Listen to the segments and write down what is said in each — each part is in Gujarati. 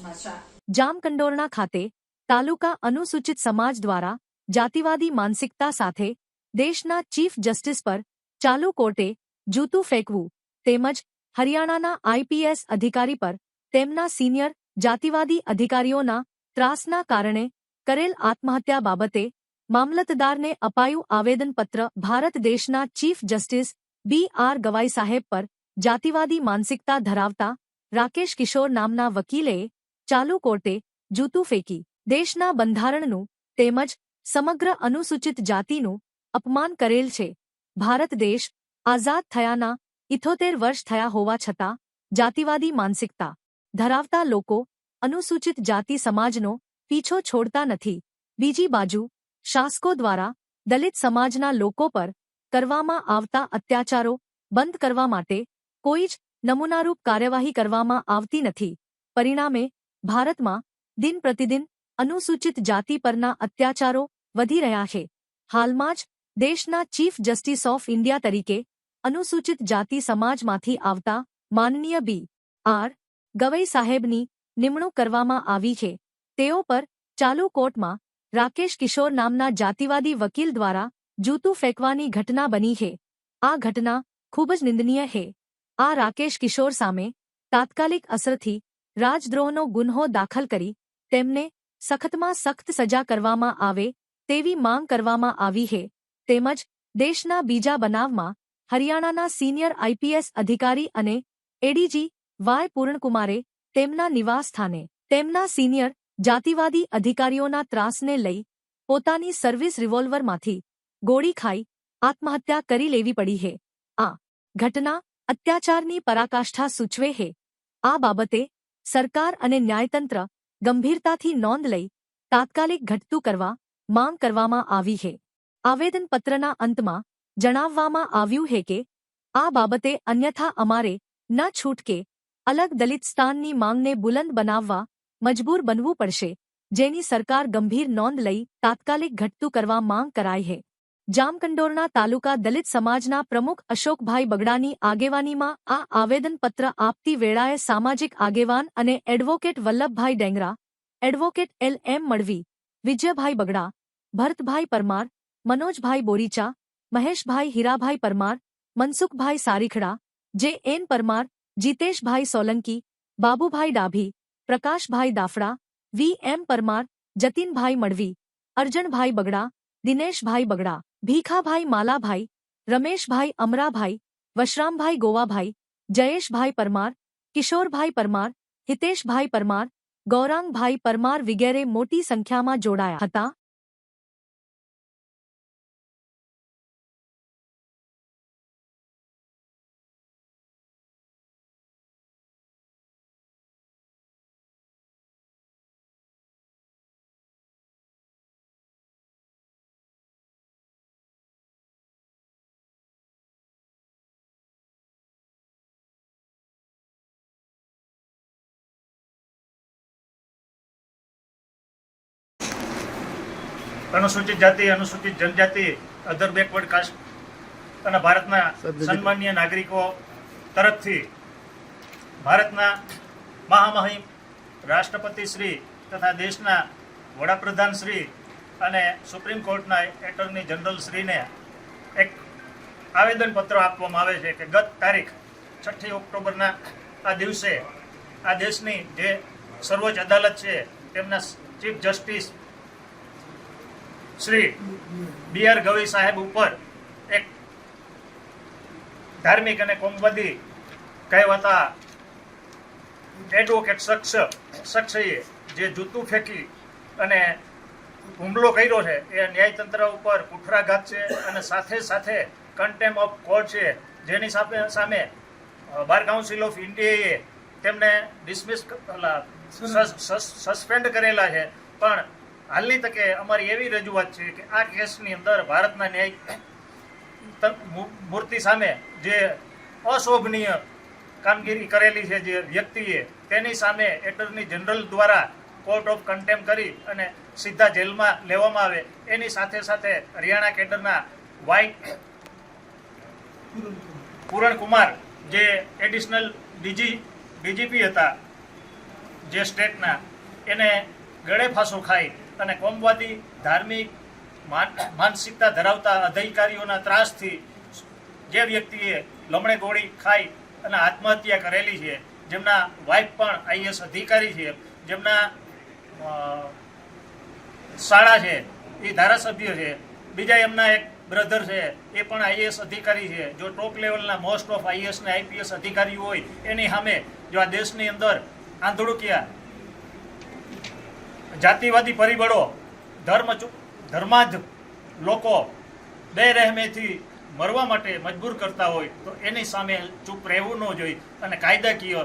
ન્યૂઝમાં જામકંડોરણા ખાતે તાલુકા અનુસૂચિત સમાજ દ્વારા જાતિવાદી માનસિકતા સાથે દેશના ચીફ જસ્ટિસ પર ચાલુ કોર્ટે જૂતું ફેંકવું તેમજ હરિયાણાના આઈપીએસ અધિકારી પર તેમના સિનિયર જાતિવાદી અધિકારીઓના ત્રાસના કારણે કરેલ આત્મહત્યા બાબતે મામલતદારને અપાયું આવેદનપત્ર ભારત દેશના chief justice B R Gavai સાહેબ પર જાતિવાદી માનસિકતા ધરાવતા રાકેશ કિશોર નામના વકીલે ચાલુ કોર્ટે જૂતું ફેંકી. દેશના બંધારણનું તેમજ સમગ્ર અનુસૂચિત જાતિનું અપમાન કરેલ છે. ભારત દેશ આઝાદ થયાના ઇથોતેર વર્ષ થયા હોવા છતાં જાતિવાદી માનસિકતા ધરાવતા લોકો અનુસૂચિત જાતિ સમાજનો પીછો છોડતા નથી. બીજી બાજુ શાસકો દ્વારા દલિત સમાજના લોકો પર કરવામાં આવતા અત્યાચારો બંધ કરવા માટે કોઈ જ નમૂનારૂપ કાર્યવાહી કરવામાં આવતી નથી. પરિણામે, ભારતમાં દિન પ્રતિદિન અનુસૂચિત જાતિ પરના અત્યાચારો વધી રહ્યા છે. હાલમાં જ દેશના ચીફ જસ્ટિસ ઓફ ઇન્ડિયા તરીકે અનુસૂચિત જાતિ સમાજમાંથી આવતા માનનીય બી. આર. ગવઈ સાહેબની નિમણૂક કરવામાં આવી છે. તેઓ પર ચાલુ કોર્ટમાં રાકેશ કિશોર નામના જાતિવાદી વકીલ દ્વારા જૂતું ફેંકવાની ઘટના બની છે. આ ઘટના ખૂબ જ નિંદનીય છે. આ રાકેશ કિશોર સામે તાત્કાલિક અસરથી રાજદ્રોહનો ગુન્હો દાખલ કરી તેમને સખતમાં સખ્ત સજા કરવામાં આવે તેવી માંગ કરવામાં આવી છે તેમજ દેશના બીજા બનાવમાં હરિયાણાના સિનિયર આઈપીએસ અધિકારી અને એડીજી વાય પૂર્ણકુમારે તેમના નિવાસસ્થાને તેમના સિનિયર જાતિવાદી અધિકારીઓના ત્રાસને લઈ પોતાની સર્વિસ રિવોલ્વરમાંથી ગોળી ખાઈ આત્મહત્યા કરી લેવી પડી છે આ ઘટના અત્યાચારની પરાકાષ્ઠા સૂચવે છે. આ બાબતે સરકાર અને ન્યાયતંત્ર ગંભીરતાથી નોંધ લઈ તાત્કાલિક ઘટતું કરવા માંગ કરવામાં આવી છે. આવેદનપત્રના અંતમાં જણાવવામાં આવ્યું છે કે, આ બાબતે અન્યથા અમારે ન છૂટકે અલગ દલિત સ્થાનની માંગને બુલંદ બનાવવા મજબૂર બનવું પડશે, જેની સરકાર ગંભીર નોંધ લઈ તાત્કાલિક ઘટતું કરવા માંગ કરાઈ છે. જામકંડોરણા તાલુકા દલિત સમાજના પ્રમુખ અશોકભાઈ બગડાની આગેવાનીમાં આ આવેદનપત્ર આપતી વેળાએ સામાજિક આગેવાન અને advocate Vallabhbhai Dengra, advocate L M Malvi Vijaybhai Bagda, Bharatbhai Parmar, મનોજભાઈ બોરીચા, મહેશભાઈ Hirabhai Parmar, Mansukhbhai Sarikhada, J N Parmar, Jiteshbhai Solanki, Babubhai Dabhi, Prakashbhai Dafda, V M Parmar, Jatinbhai Malvi Arjanbhai Bagda, Dineshbhai બગડા ભીખાભાઈ માલાભાઈ રમેશભાઈ અમરાભાઈ વશરામભાઈ ગોવાભાઈ જયેશભાઈ પરમાર કિશોરભાઈ પરમાર હિતેશભાઈ પરમાર ગૌરાંગભાઈ પરમાર વિગેરે મોટી સંખ્યામાં જોડાયા હતા અનુસૂચિત જાતિ અનુસૂચિત જનજાતિ અધર બેકવર્ડ કાસ્ટ અને ભારતના સન્માનીય નાગરિકો તરફથી ભારતના મહામહિમ રાષ્ટ્રપતિ શ્રી તથા દેશના વડાપ્રધાન શ્રી અને સુપ્રીમ કોર્ટના એટર્ની જનરલ શ્રીને એક આવેદનપત્ર આપવામાં આવે છે કે ગત તારીખ છઠ્ઠી ઓક્ટોબરના આ દિવસે આ દેશની જે સર્વોચ્ચ અદાલત છે તેમના chief justice Shri B R Gavai સાહેબ ઉપર એક ધાર્મિક અને કોમવાદી કહેવાતા એડવોકેટ શખ્સ શખ્સે જે જૂતું ફેંકી અને હુમલો કર્યો છે એ ન્યાયતંત્ર ઉપર કુઠરાઘાત છે અને સાથે સાથે કન્ટેમ ઓફ કોર્ટ છે. જેની સામે સામે બાર કાઉન્સિલ ઓફ ઇન્ડિયાએ તેમને ડિસમિસ સસ્પેન્ડ. કરેલા છે. પણ હાલની તકે અમારી એવી રજૂઆત છે કે આ કેસની અંદર ભારતના ન્યાય મૂર્તિ સામે જે અશોભનીય કામગીરી કરેલી છે જે વ્યક્તિએ, તેની સામે એટર્ની જનરલ દ્વારા કોર્ટ ઓફ કન્ટેમ કરી અને સીધા જેલમાં લેવામાં આવે. એની સાથે સાથે હરિયાણા કેડરના વાય પૂરણ કુમાર જે એડિશનલ ડીજી, ડીજીપી હતા જે સ્ટેટના, એને ગળે ફાંસો ખાઈ અને કોમવાદી, ધાર્મિક, માન- માનસિકતા ધરાવતા અધિકારીઓના ત્રાસથી જે વ્યક્તિએ લમણે ગોળી ખાઈ અને આત્મહત્યા કરેલી છે, જેમના વાઇફ પણ આઈએસ અધિકારી છે, જેમના શાળા છે, એ ધારાસભ્ય છે, બીજા એમના એક બ્રધર છે, એ પણ આઈએસ અધિકારી છે, જો ટોપ લેવલના મોસ્ટ ઓફ આઈએસ ને આઈપીએસ અધિકારીઓ હોય, એની સામે જો આ દેશની અંદર આંધળુકિયા જાતિવાદી પરિબળો, ધર્મ ધર્માધ લોકો બે રહેમેથી મરવા માટે મજબૂર કરતા હોય, તો એની સામે ચૂપ રહેવું ન જોઈએ અને કાયદાકીય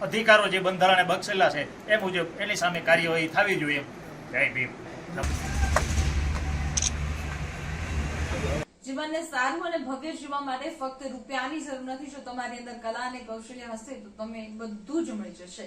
અધિકારો જે બંધારણે બક્ષેલા છે, એ મુજબ એની સામે કાર્યવાહી થવી જોઈએ. જય ભીમ. જીવનને સારું અને ભવ્ય જીવવા માટે ફક્ત રૂપિયાની જરૂર નથી, જો તમારી અંદર કલા અને કૌશલ્ય હશે, તો તમે બધું જ મળી જશે.